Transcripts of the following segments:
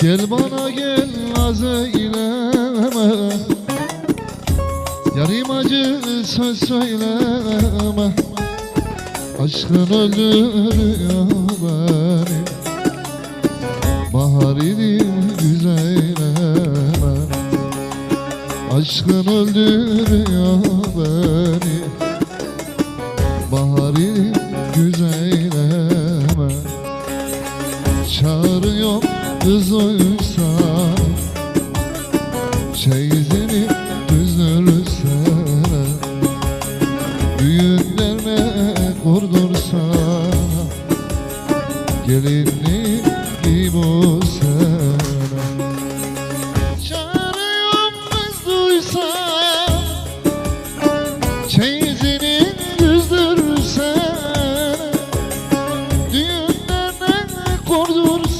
Gel bana gel naz eyleme. Yarim acı söz söyleme. Aşkın öldürüyor beni. Bahar idim güzeyleme. Aşkın öldürüyor beni Oysa Çeyizini düzdürsene Düğünlerine kurdursana Gelinliği gibi bu sene Çağırıyor kız duysa Çeyizini düzdürsene Düğünlerine kurdursa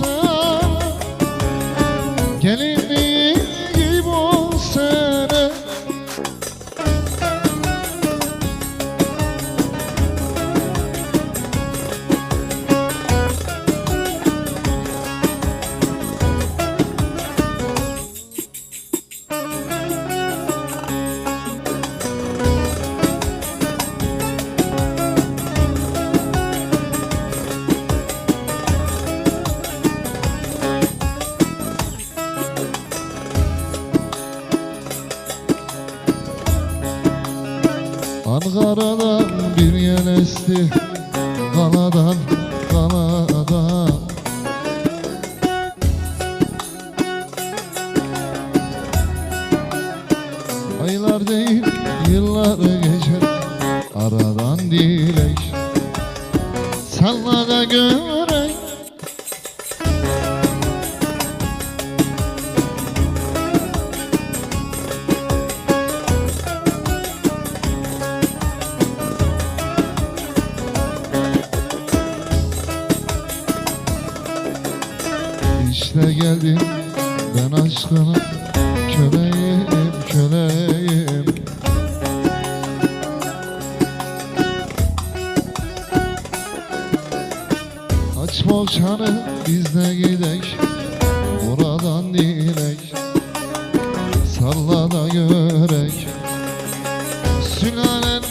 Ankara'dan bir yel esti Kanadan. Kanada Aylar değil yıllar geçer Aradan dilek. Salla da İşte geldim ben aşkına köleyim köleyim. Aç bolçanı biz de gidek. Buradan dilek Salla da görek. Sülalen